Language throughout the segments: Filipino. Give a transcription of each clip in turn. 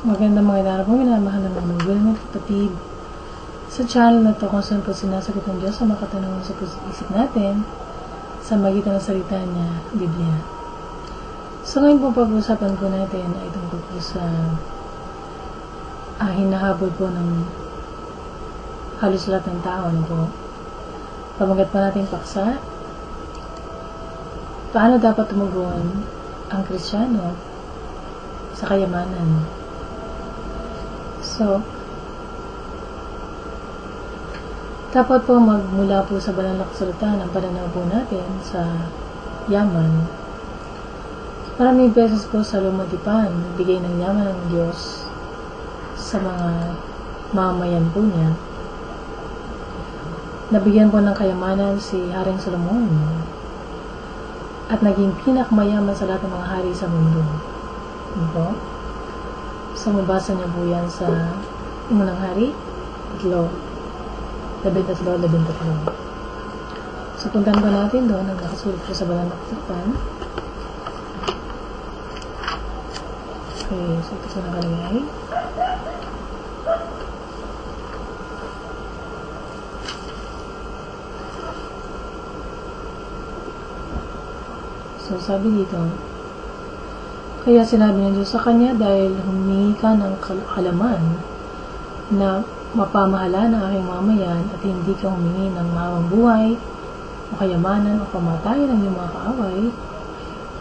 Magandang mga idara po, minamahal ng mga at kapatid. Sa channel na to, kung saan po sinasagot ng Diyos ang mga katanungan sa isip natin sa magitan ng salita niya, Biblia. So ngayon po pag-uusapan ko natin ay tungkol po sa ah, hinahabol po ng halos lahat ng tao. Ano po? Pamagat pa natin paksa. Paano dapat tumugon ang Kristiyano sa kayamanan? So, dapat po magmula po sa banal na kasulatan ang pananaw po natin sa yaman. Maraming beses po sa lumatipan, nagbigay ng yaman ng Diyos sa mga mamayan po niya. Nabigyan po ng kayamanan si Haring Solomon at naging pinakmayaman sa lahat ng mga hari sa mundo. Po? So, mabasa niyo po yan sa unang hari, tatlo, labing tatlo, labing tatlo. So, puntan ba natin doon ang nakasulat po sa balang nakasutan. Okay, so ito sa nakalagay. So, sabi dito, kaya sinabi ng Diyos sa kanya dahil humingi ka ng kalaman na mapamahala ng aking mamayan at hindi ka humingi ng mawang buhay o kayamanan o kamatayan ng iyong mga kaaway,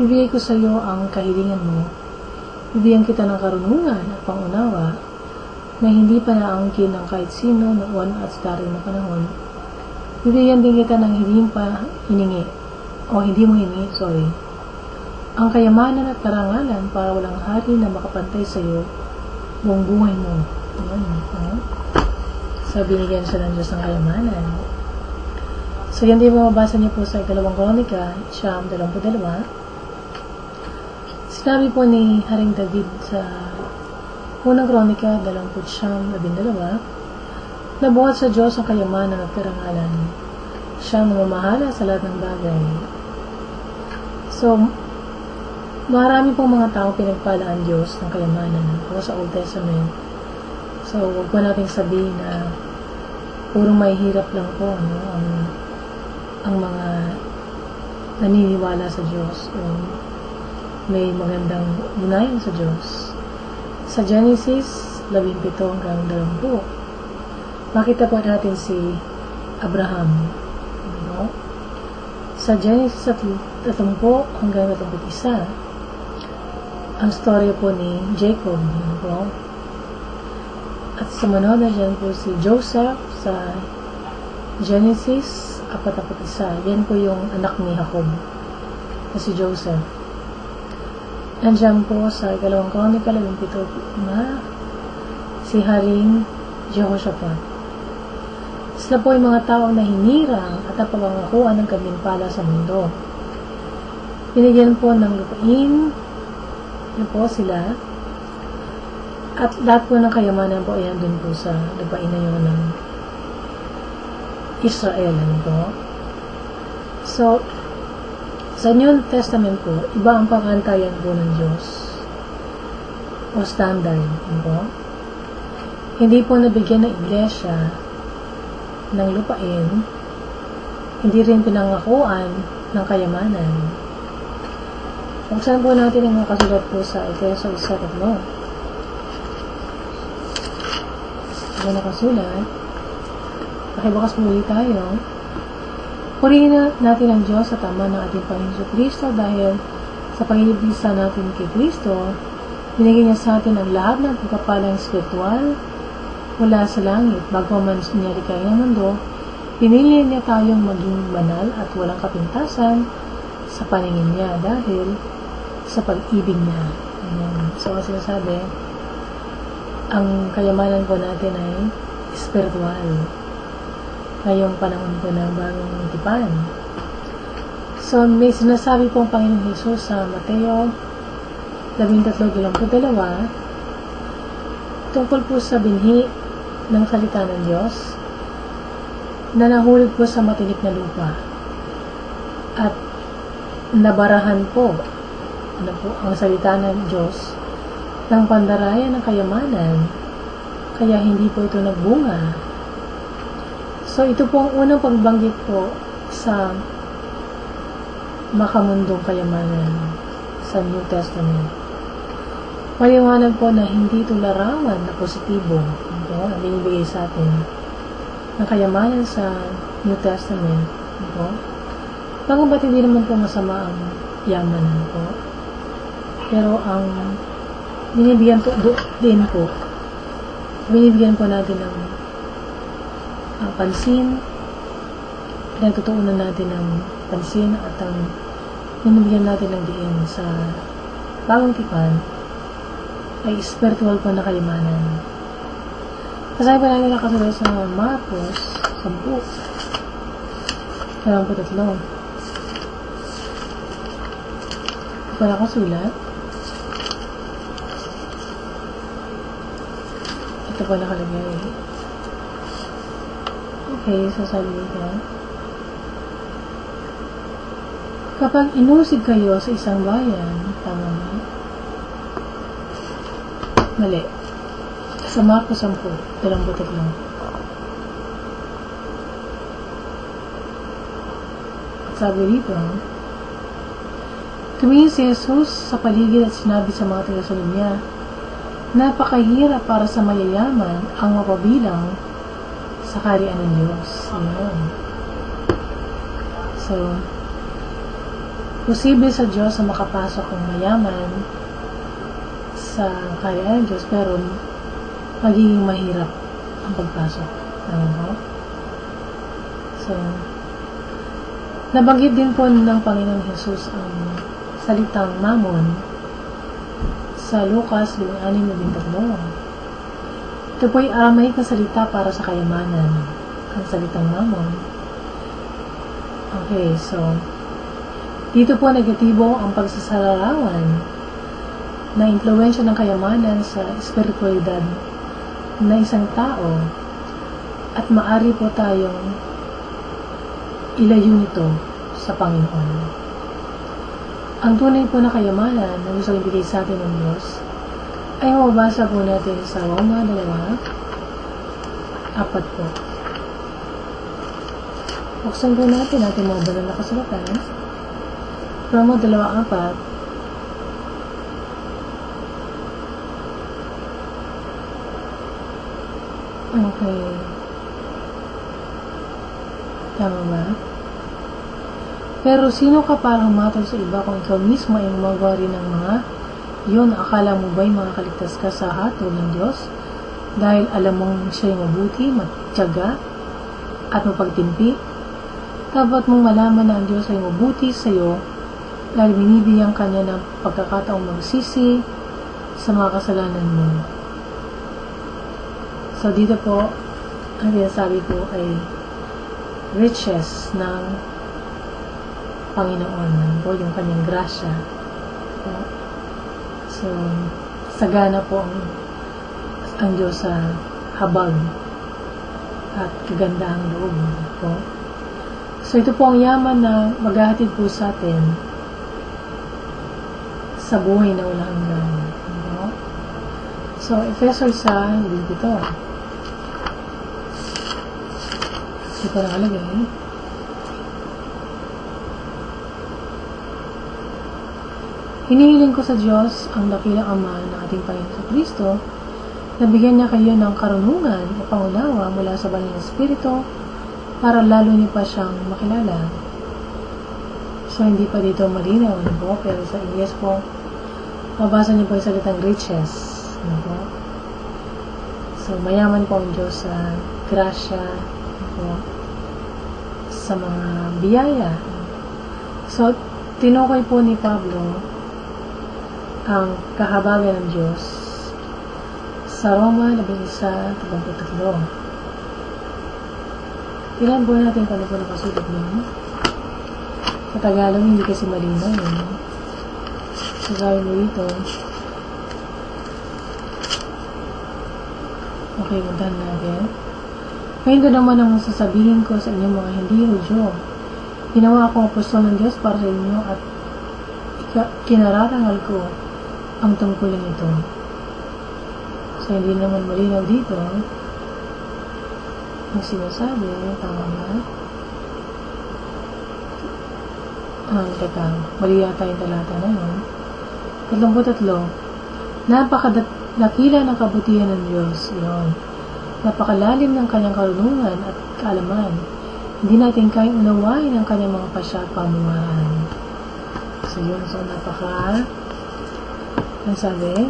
bibigay ko sa iyo ang kahilingan mo. Bibigyan kita ng karunungan at pangunawa na hindi pa naangkin ng kahit sino noon at sa na panahon. Bibigyan din kita ng hindi pa hiningi o hindi mo hiningi, sorry ang kayamanan at karangalan para walang hari na makapantay sa iyo buong buhay mo. Ayan, ha? So, binigyan siya ng Diyos ng kayamanan. So, yan din mababasa niyo po sa ikalawang kronika, siyam, dalamput dalawa. Sinabi po ni Haring David sa unang kronika, dalamput siyam, labing dalawa, na buhat sa Diyos ang kayamanan at karangalan. Siya ang mamahala sa lahat ng bagay. So, marami pong mga tao pinagpala ang Diyos ng kayamanan po sa Old Testament. So, huwag po natin sabihin na puro may hirap lang po no, ang, ang mga naniniwala sa Diyos o may magandang unayan sa Diyos. Sa Genesis 17 hanggang 20, makita po natin si Abraham. No? Sa Genesis 30 hanggang 31, ang storya po ni Jacob. Po. At sumunod na dyan po si Joseph sa Genesis 41. Yan po yung anak ni Jacob si Joseph. Nandiyan po sa ikalawang kronika, 17 na si Haring Jehoshaphat. Sila po yung mga tao na hinirang at napapangakuan ng kabimpala sa mundo. Binigyan po ng lupain, yun po sila. At lahat po ng kayamanan po ay andun po sa lupain na yun ng Israel. Ano po? So, sa New Testament po, iba ang pakantayan po ng Diyos o standard. Ano po? Hindi po nabigyan ng iglesia ng lupain, hindi rin pinangakuan ng kayamanan. Buksan po natin ang nakasulat po sa Efeso 1 tatlo. Ito nakasulat. Pakibukas po ulit tayo. Purihin na natin ang Diyos sa tama ng ating Panginoon Kristo dahil sa panginibisa natin kay Kristo, binigyan niya sa atin ang lahat ng pagkapalang spiritual mula sa langit bago man niya likay ng mundo, pinili niya tayong maging banal at walang kapintasan sa paningin niya dahil sa pag-ibig niya. Ayan. So, ang sinasabi, ang kayamanan po natin ay spiritual. Ngayong panahon po ng bagong tipan. So, may sinasabi po ang Panginoon Jesus sa Mateo 13.22 tungkol po sa binhi ng salita ng Diyos na nahulog po sa matinik na lupa at nabarahan po ano po, ang salita ng Diyos ng pandaraya ng kayamanan, kaya hindi po ito nagbunga. So, ito po ang unang pagbanggit po sa makamundong kayamanan sa New Testament. Maliwanag po na hindi ito larawan na positibo ito, na binibigay sa atin ng kayamanan sa New Testament. Ito. Bagamat hindi naman po masama ang yaman po. Pero ang binibigyan po do, din po, binibigyan po natin ng uh, pansin, pinagtutuunan natin ng pansin at ang binibigyan natin ng diin sa bagong tipan ay spiritual po na kalimanan. Kasi pa namin nakasunod sa Marcos 10. Kailangan po tatlo. Ito pa nakasulat. Pa nakalagay. Okay, so sabi dito. Kapag inusig kayo sa isang bayan, tama ba? Mali. Sa Marcos 10, 23. Sabi dito, tumingin si Jesus sa paligid at sinabi sa mga tagasunod niya, Napakahirap para sa mayayaman ang mapabilang sa kariyan ng Diyos. Ayan. So, posible sa Diyos na makapasok ang mayaman sa kariyan ng Diyos, pero magiging mahirap ang pagpasok. Tama ba? So, nabanggit din po ng Panginoon Jesus ang salitang mamon sa Lucas 16.13. Ito po ay Aramaic na salita para sa kayamanan. Ang salitang mamon. Okay, so, dito po negatibo ang pagsasalarawan na impluensya ng kayamanan sa espiritualidad na isang tao at maari po tayong ilayo nito sa Panginoon. Ang tunay po na kayamanan na gusto ibigay sa atin ng Diyos ay mababasa po natin sa Roma 2, apat po. Buksan po natin natin mga banal na kasulatan. Roma 2, apat. Okay. Tama ba? Pero sino ka para humatol sa iba kung ikaw mismo ay gumagawa rin ng mga yun, akala mo ba'y makakaligtas ka sa hatol ng Diyos? Dahil alam mong siya'y mabuti, matyaga, at mapagtimpi? Dapat mong malaman na ang Diyos ay mabuti sa iyo dahil binibigyan kanya ng pagkakataong magsisi sa mga kasalanan mo. So, dito po, ang sinasabi po ay riches ng Panginoon po yung kanyang grasya. So, sagana po ang, ang Diyos sa habag at kagandahang loob po. So, ito po ang yaman na maghahatid po sa atin sa buhay na walang hanggan. Po. So, Efeso sa hindi dito. Ito ko nakalagay. Hinihiling ko sa Diyos, ang dakilang Ama ng ating Panginoon sa Kristo, na bigyan niya kayo ng karunungan o pangunawa mula sa banal na Espiritu para lalo niyo pa siyang makilala. So, hindi pa dito malinaw, ano po? Pero sa Ingles po, mabasa niyo po yung salitang riches. Ano po? So, mayaman po ang Diyos sa grasya, ano sa mga biyaya. So, tinukoy po ni Pablo ang kahabagan ng Diyos sa Roma 11.33. Tingnan po natin kung ano po nakasulat nun. Sa Tagalog, hindi kasi malinaw yun. Eh. So, sabi mo dito, okay, puntahan natin. Ngayon naman ang sasabihin ko sa inyo mga hindi Hudyo. Ginawa akong apostol ng Diyos para sa inyo at kinararangal ko ang tungkulin ito. So, hindi naman malinaw dito ang sinasabi. Tama ba? Ah, teka. Mali yata yung talata na yun. 33. Napakadakila ng kabutihan ng Diyos. Yun. Napakalalim ng kanyang karunungan at kaalaman. Hindi natin kayang unawain ang kanyang mga pasya at pamumuhaan. So, yun. So, napaka... Ang sabi?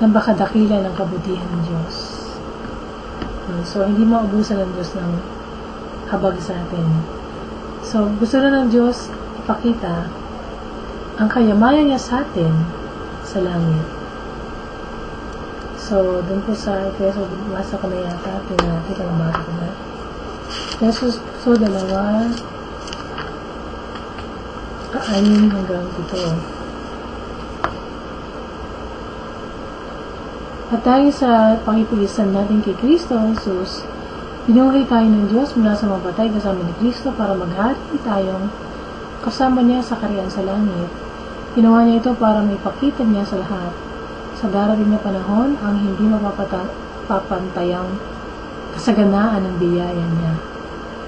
Napakadakila ng kabutihan ng Diyos. So, hindi maubusan ng Diyos ng habag sa atin. So, gusto na ng Diyos ipakita ang kayamanan niya sa atin sa langit. So, dun po sa Efeso, basa ko na yata, tingnan natin kung nabasa ko na. Efeso, so, dalawa, anim hanggang pito. At dahil sa pakipulisan natin kay Kristo Jesus, Pinuhay tayo ng Diyos mula sa mga patay kasama ni Kristo para maghari tayong kasama niya sa kariyan sa langit. Ginawa niya ito para maipakita niya sa lahat sa darating na panahon ang hindi mapapantayang kasaganaan ng biyaya niya.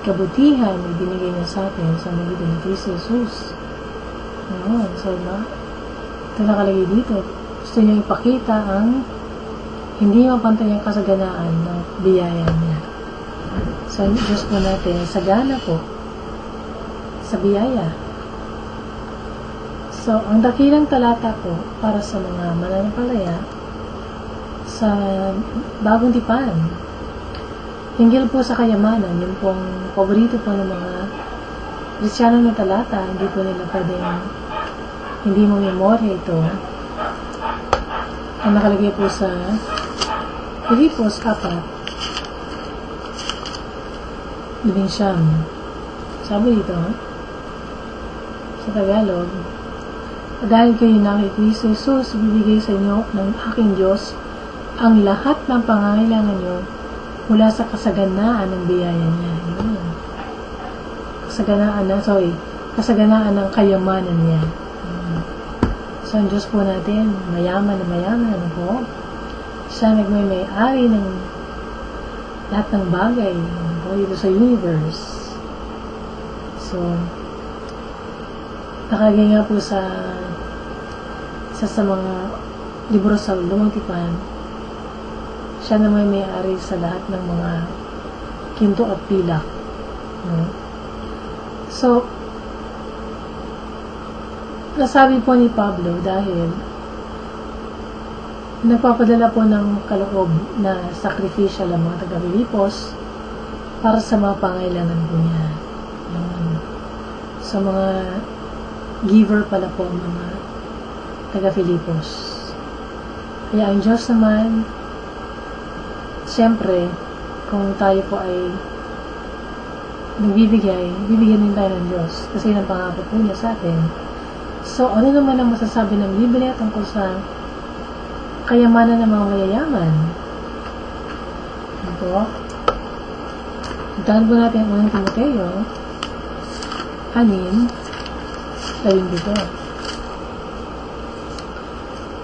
Kabutihan ay binigay niya sa atin sa magitan ni Kristo Jesus. Ayan, so na, ito nakalagay dito. Gusto niya ipakita ang hindi mapantayang kasaganaan ng biyaya niya sa Diyos po natin, sagana po sa biyaya. So, ang dakilang talata po para sa mga mananampalaya sa bagong tipan. Hinggil po sa kayamanan, yun pong paborito po ng mga Kristyano na talata, hindi po nila pwedeng hindi mo memorya ito. Ang nakalagay po sa Filipos 4, labing siyam. Sabi dito, sa Tagalog, dahil kayo na kay Kristo Jesus, bibigay sa inyo ng aking Diyos ang lahat ng pangangailangan nyo mula sa kasaganaan ng biyaya niya. Yun. Kasaganaan na, sorry, kasaganaan ng kayamanan niya. So, ang Diyos po natin, mayaman na mayaman, ano po? Siya nagmay-may-ari ng lahat ng bagay o dito sa universe. So, nakagay nga po sa isa sa mga libro sa lumang tipan, siya naman may-ari sa lahat ng mga kinto at pilak. No? So, nasabi po ni Pablo dahil nagpapadala po ng kaloob na sacrificial ang mga taga-Pilipos para sa mga pangailangan po niya. Yun. Sa mga giver pala po mga taga-Filipos. Kaya ang Diyos naman, siyempre, kung tayo po ay nagbibigay, bibigyan din tayo ng Diyos. Kasi yun ang pangako po niya sa atin. So, ano naman ang masasabi ng Biblia tungkol sa kayamanan ng mga mayayaman. Ito. Puntahan po natin ang unang Timoteo. Anin. Labing dito.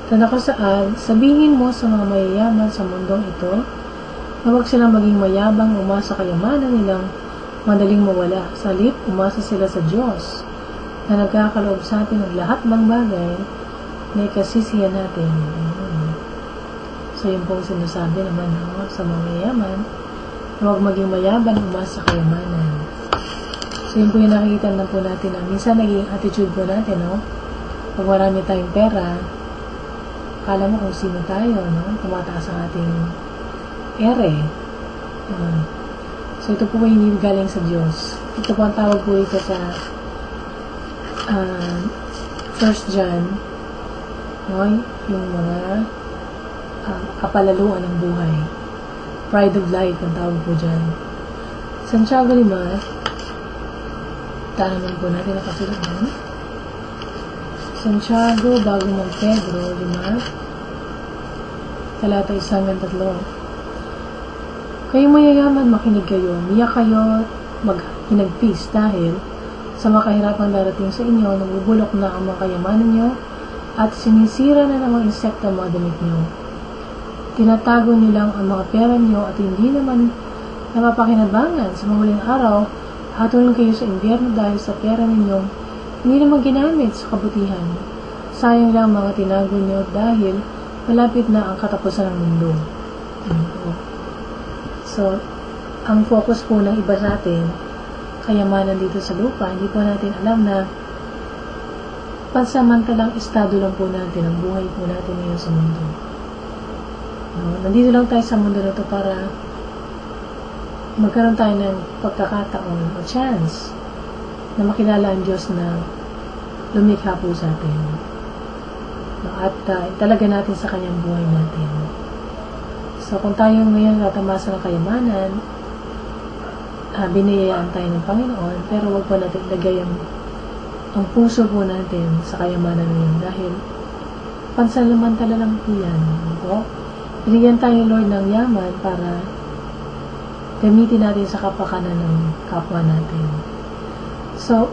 Ito na saan, sabihin mo sa mga mayayaman sa mundong ito na huwag silang maging mayabang umasa kayamanan nilang madaling mawala. Sa lip, umasa sila sa Diyos na nagkakaloob sa atin ng lahat ng bagay na ikasisiyan natin. So, yun po sinasabi naman no, sa mga mayaman, huwag maging mayaban, umasa sa kayamanan. So, yun po yung nakikita na po natin na minsan naging attitude po natin, no? Pag marami tayong pera, kala mo kung sino tayo, no? Tumataas ang ating ere. Uh, so, ito po yung galing sa Diyos. Ito po ang tawag po ito sa uh, First John, no? Yung mga uh, kapalaluan ng buhay. Pride of life ang tawag po dyan. Santiago 5, tanaman po natin ang kasunod nun. Santiago, bago mag Pedro, 5, talata isang hanggang tatlo. Kayo mayayaman, makinig kayo, miyak kayo, maghinagpis dahil sa mga kahirapang darating sa inyo, nabubulok na ang mga kayamanan nyo at sinisira na ng mga insekto ang mga damit nyo. Tinatago nilang ang mga pera nyo at hindi naman napapakinabangan sa mamuling araw hatulin kayo sa impyerno dahil sa pera ninyong hindi naman ginamit sa kabutihan. Sayang lang mga tinago nyo dahil malapit na ang katapusan ng mundo. So, ang focus po ng iba sa atin, kayamanan dito sa lupa, hindi po natin alam na pansamantalang estado lang po natin ang buhay po natin ngayon sa mundo. No? Nandito lang tayo sa mundo na to para magkaroon tayo ng pagkakataon o chance na makilala ang Diyos na lumikha po sa atin. No? At uh, talaga natin sa kanyang buhay natin. So, kung tayo ngayon tatamasa ng kayamanan, uh, binayayaan tayo ng Panginoon, pero wag po natin lagay ang, ang puso po natin sa kayamanan ngayon dahil pansalamantala lang po yan. Po? Binigyan tayo, Lord, ng yaman para gamitin natin sa kapakanan ng kapwa natin. So,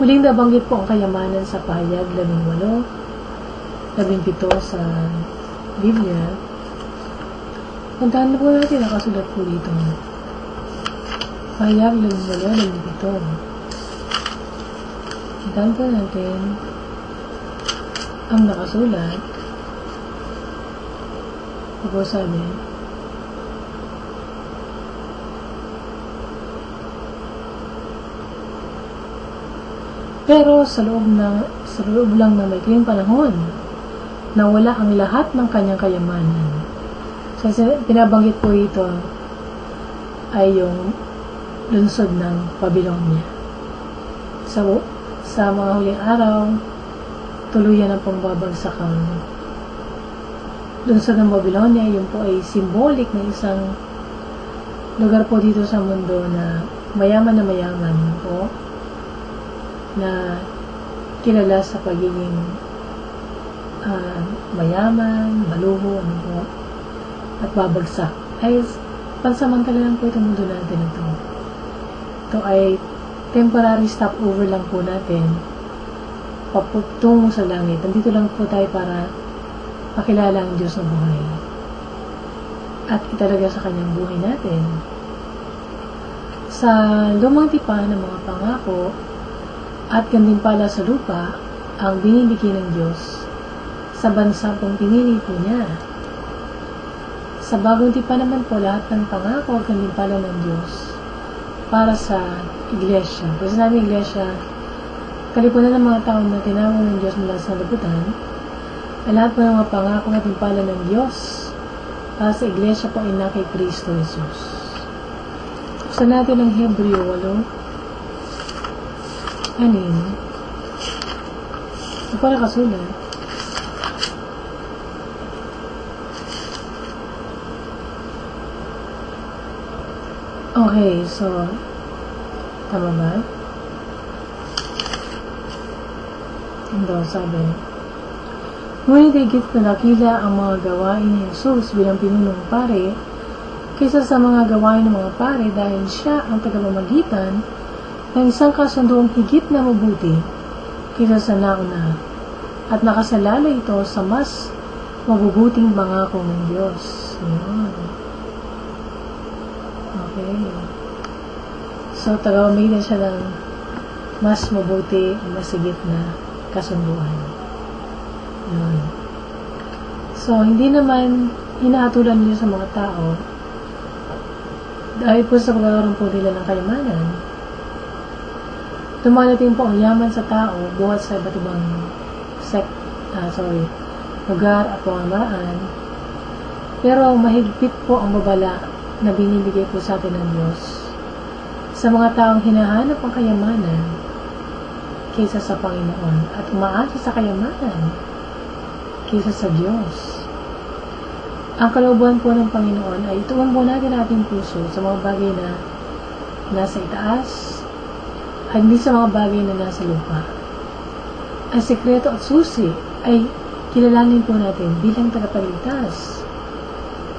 huling nabanggit po ang kayamanan sa pahayag 18, 17 sa Biblia, Puntahan na po natin, nakasulat po dito. Pahayag lang wala lang dito. Puntahan po natin ang nakasulat. Ito po sabi, Pero sa loob, ng, sa loob lang ng maikling panahon, nawala ang lahat ng kanyang kayamanan kasi pinabanggit po ito ay yung lunsod ng Babylonia. Sa, sa mga huling araw, tuluyan ang pambabagsak ang lunsod ng Babylonia. Yun po ay symbolic na isang lugar po dito sa mundo na mayaman na mayaman po na kilala sa pagiging uh, mayaman, maluho, ano po, at babagsak ay pansamantala lang po itong mundo natin ito. Ito ay temporary stopover lang po natin paputungo sa langit. Nandito lang po tayo para pakilala ang Diyos ng buhay. At italaga sa kanyang buhay natin. Sa lumang tipan ng mga pangako at gandin pala sa lupa ang binibigay ng Diyos sa bansa pong pinili po niya sa bagong tipa naman po, lahat ng pangako at pala ng Diyos para sa iglesia. Kasi namin iglesia, kalipunan ng mga taon na tinawag ng Diyos mula sa labutan, ay lahat po ng mga pangako at pala ng Diyos para sa iglesia po ay na kay Kristo Jesus. Sa natin ang Hebreo 8, anin, ito pa nakasulat, Okay, so, tama ba? Ito, sabi. Ngunit higit na nakila ang mga gawain ni Jesus bilang pinunong pare kaysa sa mga gawain ng mga pare dahil siya ang tagapamagitan ng isang kasunduang higit na mabuti kaysa sa nauna at nakasalala ito sa mas mabubuting pangako ng Diyos. Ayan. Okay. So, tagawamig na siya ng mas mabuti, masigit na kasunduan. Yun. So, hindi naman hinahatulan niyo sa mga tao dahil po sa pagkakaroon po nila ng kayamanan, dumarating po ang yaman sa tao buhat sa iba't ibang sect, ah, sorry, lugar at pamamaraan. Pero mahigpit po ang babala na binibigay po sa atin ng Diyos sa mga taong hinahanap ang kayamanan kaysa sa Panginoon at umaasa sa kayamanan kaysa sa Diyos. Ang kalooban po ng Panginoon ay ituon po natin ating puso sa mga bagay na nasa itaas at hindi sa mga bagay na nasa lupa. Ang sekreto at susi ay kilalanin po natin bilang tagapagligtas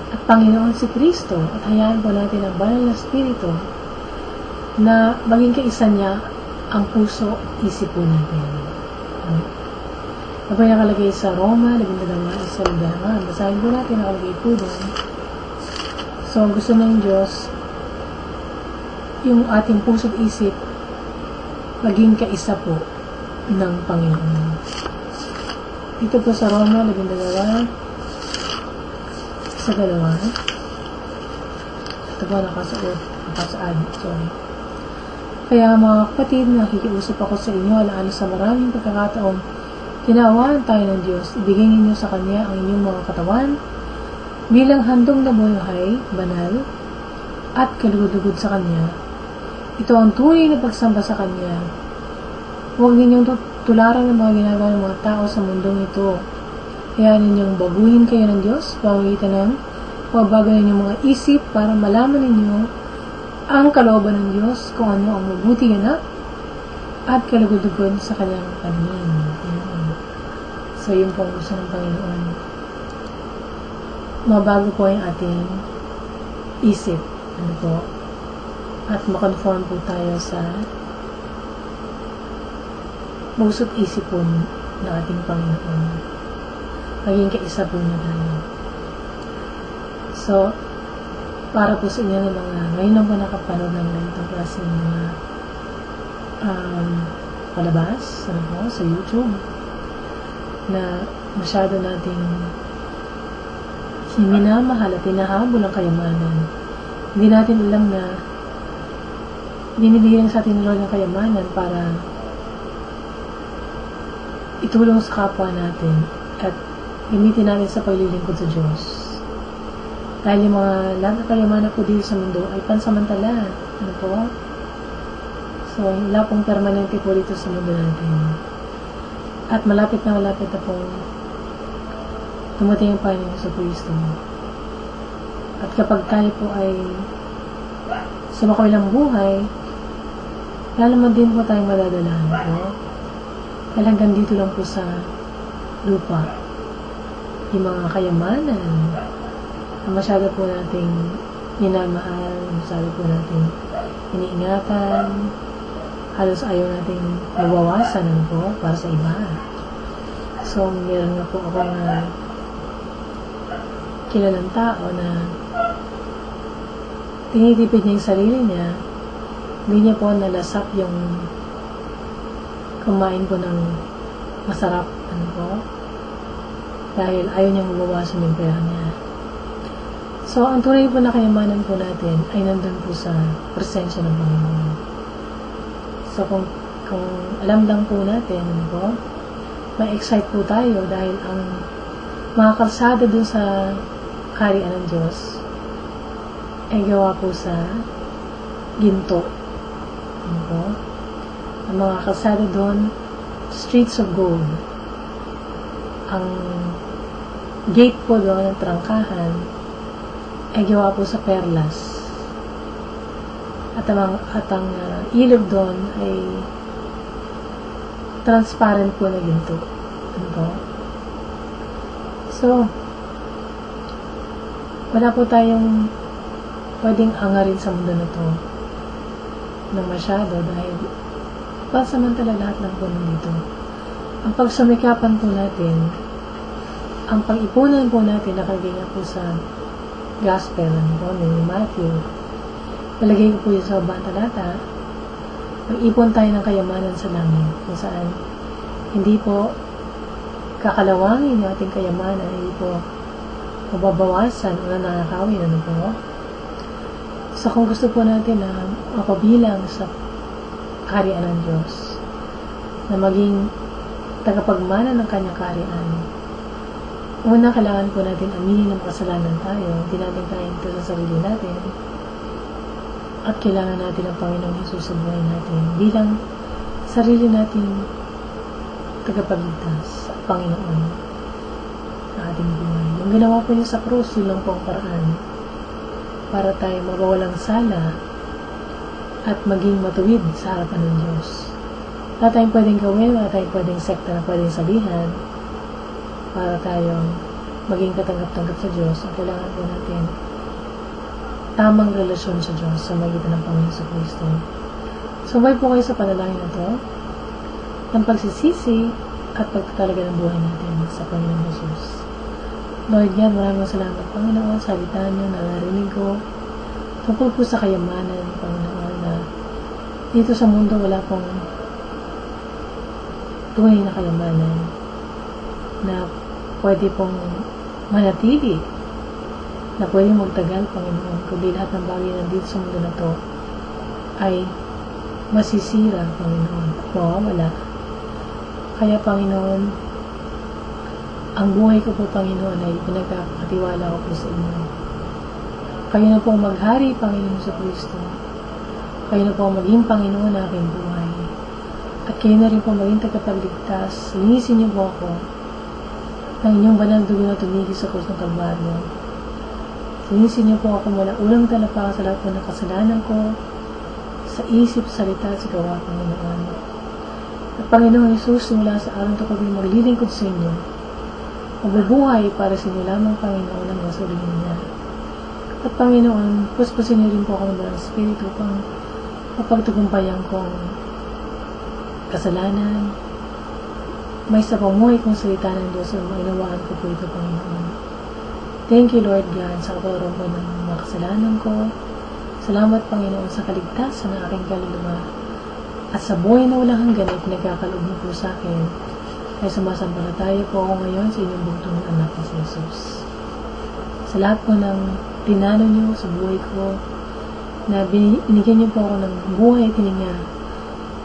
at Panginoon si Kristo at hayaan po natin ang banal na Espiritu na maging kaisa niya ang puso, isip po natin. Aba yung nakalagay sa Roma, 12, isa ligahan. Basahin po natin, nakalagay po doon. So, ang gusto ng Diyos, yung ating puso't isip, maging kaisa po ng Panginoon. Dito po sa Roma, 12, sa dalawa. Ito po nakasaot, nakasaad, sorry. Kaya mga kapatid, nakikiusap ako sa inyo alaan sa maraming pagkakataong tinawaan tayo ng Diyos. Ibigay ninyo sa Kanya ang inyong mga katawan bilang handong na buhay, banal, at kalugod-lugod sa Kanya. Ito ang tunay na pagsamba sa Kanya. Huwag ninyong tularan ng mga ginagawa ng mga tao sa mundong ito. Kaya ninyong baguhin kayo ng Diyos, pamagitan ng pagbago ninyong mga isip para malaman ninyo ang kalooban ng Diyos kung ano ang mabuti ganap at kalugod-lugod sa kanyang. Ayan. So, yun po ang gusto ng Panginoon. Mabago po yung ating isip. Ano po? At makonform po tayo sa puso't isip po ng ating Panginoon. Maging kaisa po na tayo. So, para po sa inyo ng mga ngayon lang po nakapanood ng ganitong klase ng mga um, palabas ano po, sa YouTube na masyado nating minamahal at tinahabol ang kayamanan. Hindi natin alam na binibigyan sa atin Lord ng kayamanan para itulong sa kapwa natin at gamitin natin sa paglilingkod sa Diyos. Dahil yung mga lahat ng kayamanan po dito sa mundo ay pansamantala. Ano po? So, wala pong permanente po dito sa mundo natin. At malapit na malapit na pong dumating ang Panginoon sa Kristo. At kapag tayo po ay sumakawilang buhay, lalaman din po tayong madadalahan po. Dahil hanggang dito lang po sa lupa. Yung mga kayamanan, na masyado po nating minamahal, masyado po nating iniingatan, halos ayaw nating mabawasan ano po para sa iba. So, meron nga po ako na kilalang tao na tinitipid niya yung sarili niya, hindi niya po nalasap yung kumain po ng masarap, ano po, dahil ayaw niyang mabawasan yung pera niya. So, ang tunay po na kayamanan po natin ay nandun po sa presensya ng Panginoon. So, kung, kung alam lang po natin, ano po, ma-excite po tayo dahil ang mga kalsada dun sa karian ng Diyos ay gawa po sa ginto. Ano po? Ang mga kalsada doon, streets of gold. Ang gate po doon, ng trangkahan, ay gawa po sa perlas. At ang, at ang uh, ilog doon ay transparent po na ginto. Ano po? So, wala po tayong pwedeng angarin sa mundo na to na masyado dahil pansamantala lahat ng puno dito. Ang pagsumikapan po natin, ang pag-ipunan po natin nakagaya po sa gospel ano po, ni Matthew. Nalagay ko po yun sa bata talata. Mag-ipon tayo ng kayamanan sa langit kung saan hindi po kakalawangin yung ating kayamanan, hindi po mababawasan o nanakawin, ano po. So, kung gusto po natin na mapabilang sa karian ng Diyos, na maging tagapagmana ng kanyang karian, una, kailangan po natin aminin ng kasalanan tayo. Hindi natin kaya ito sa sarili natin. At kailangan natin ang Panginoong Jesus sa buhay natin bilang sarili nating tagapagligtas at Panginoon sa ating buhay. Yung ginawa po niya sa krus, yun lang po ang paraan para tayo mabawalang sala at maging matuwid sa harapan ng Diyos. Wala tayong pwedeng gawin, wala tayong pwedeng sekta na pwedeng sabihan para tayong maging katanggap-tanggap sa Diyos. Ang kailangan po natin tamang relasyon sa Diyos sa magitan ng Panginoon sa Kristo. Sumay po kayo sa panalangin na to ng pagsisisi at pagtatalaga ng buhay natin sa Panginoon Jesus. Lord God, maraming salamat, Panginoon, sa salita niyo na narinig ko tungkol po sa kayamanan, Panginoon, na dito sa mundo wala pong tunay na kayamanan na pwede pong manatili na pwede magtagal, Panginoon, kundi lahat ng bagay na dito sa mundo na to ay masisira, Panginoon, at mawawala. Kaya, Panginoon, ang buhay ko po, Panginoon, ay pinagkakatiwala ko po sa inyo. Kayo na po maghari, Panginoon sa Kristo. Kayo na po maging Panginoon na aking buhay. At kayo na rin po maging tagapagligtas. Linisin niyo po ako ng inyong banal dugo na tumigil sa krus ng Kalbaryo. Linisin niyo po ako mula ulang talapa sa lahat po ng kasalanan ko, sa isip, salita, sa gawa, Panginoon. At Panginoon Jesus, simula sa araw to kami maglilingkod sa inyo, mabubuhay para sa inyo lamang, Panginoon, ang gasolina niya. At Panginoon, puspusin niyo rin po ako ng Banal Espiritu pang mapagtugumpayan kong kasalanan, may sa pamuhay kong salita ng Diyos at mainawaan ko po ito, Panginoon. Thank you, Lord God, sa kaparoon ko ng mga kasalanan ko. Salamat, Panginoon, sa kaligtasan ng aking kaluluwa at sa buhay na walang hanggan ay pinagkakaloob niyo po sa akin. Kaya sumasampalataya po ako ngayon sa inyong bugtong anak ni Jesus. Sa lahat po ng tinalo niyo sa buhay ko, na binigyan niyo po ako ng buhay at hininga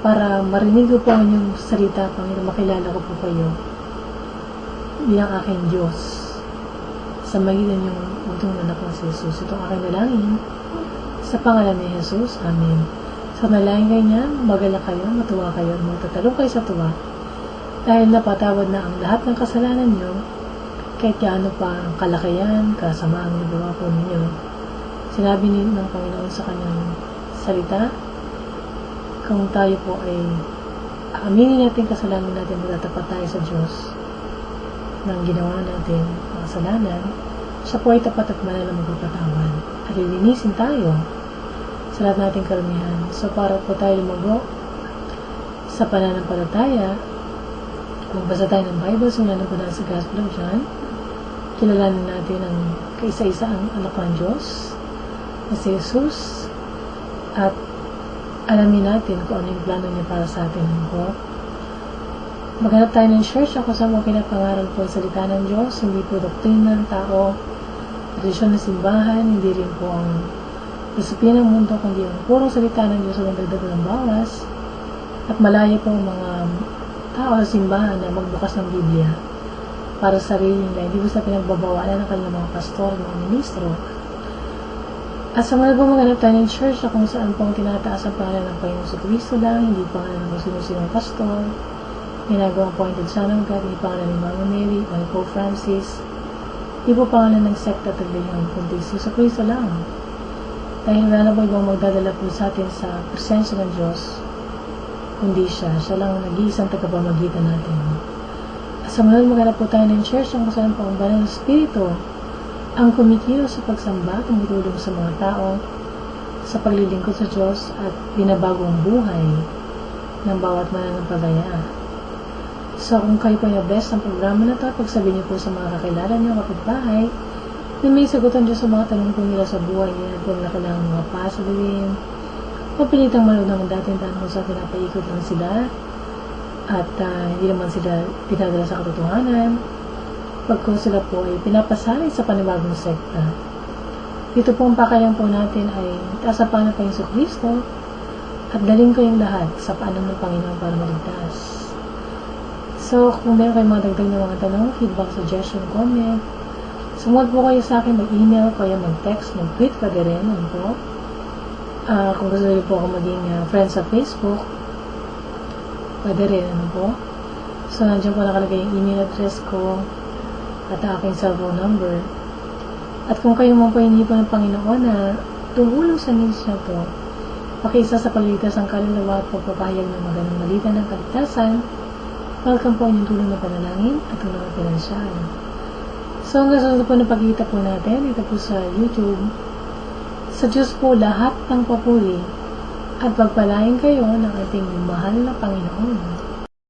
para marinig ko po ang inyong salita, Panginoon, makilala ko po kayo bilang aking Diyos sa magitan yung bugtong anak ni Jesus. Ito ang aking nalangin sa pangalan ni Jesus. Amen. Sa nalangin kayo niya, magala kayo, matuwa kayo, at kayo sa tuwa dahil napatawad na ang lahat ng kasalanan niyo kahit gaano pa ang kalakayan, kasamaan ng gawa po ninyo. Sinabi ni ng Panginoon sa kanyang salita, kung tayo po ay aminin natin kasalanan natin, magtatapat tayo sa Diyos ng ginawa natin ang kasalanan, siya po ay tapat at manal na magpapatawad. At ilinisin tayo sa lahat nating karamihan. So, para po tayo lumago sa pananampalataya, magbasa tayo ng Bible, simulan na po na sa Gospel of John. Kilalanin natin ang kaisa-isa ang anak ng Diyos, na si Jesus, at alamin natin kung ano yung plano niya para sa atin po. Maghanap tayo ng church ako sa mga pinapangaral po ang salita ng Diyos, hindi po doktrina ng tao, tradisyon ng simbahan, hindi rin po ang disiplina ng mundo, kundi ang purong salita ng Diyos sa dagdag ng bawas, at malayo po ang mga tao sa simbahan na magbukas ng Biblia para sa sarili nila, hindi po sa pinagbabawalan ng kanilang mga pastor, mga ministro. At sa mga gumaganap tayo ng church na kung saan pong tinataas ang pangalan ng Panginoon sa Kristo lang, hindi pangalan ng sino-sinong pastor, ginagawang pointed son of God, hindi pangalan ni Mama Mary o ni Pope Francis, hindi po pangalan ng sekta at reliyon, kundi sa Kristo lang. Dahil wala na po ibang magdadala po sa atin sa presensya ng Diyos, kundi siya. Siya lang ang nag-iisang tagapamagitan natin. At sa mga maghanap po tayo ng church kung saan po ang banal ng Espiritu ang kumikilos sa pagsamba, tumutulong sa mga tao, sa paglilingkod sa Diyos at binabagong buhay ng bawat mananampalataya. So, kung kayo po yung best ang programa na ito, pagsabihin niyo po sa mga kakilala niyo, kapitbahay, na may sagutan Diyos sa mga tanong po nila sa buhay nila kung na mga pasaluin, mapilitang malunang dating tanong saan pinapaikot lang sila at uh, hindi naman sila pinadala sa katotohanan pagkong sila po ay pinapasali sa panibagong sekta. Dito po ang pakayan po natin ay tasapan ng Panginoon Kristo at daling ko yung lahat sa paanan ng Panginoon para maligtas. So, kung meron kayong mga dagdag na mga tanong, feedback, suggestion, comment, sumulat po kayo sa akin, mag-email, kaya mag-text, mag-tweet, pwede rin, ano po. Uh, kung gusto niyo po ako maging uh, friend sa Facebook, pwede rin, ano po. So, nandiyan po nakalagay yung email address ko, at aking cellphone number. At kung kayo mo po hindi po ng Panginoon na tumulong sa news na to, pakisa sa paglitas ng kaluluwa at pagpapahayag ng magandang malita ng kaligtasan, welcome po inyong tulong na panalangin at tulong na pinansyal. So, ang gasunod po na pagkita po natin, ito po sa YouTube, sa Diyos po lahat ng papuri at pagpalain kayo ng ating mahal na Panginoon.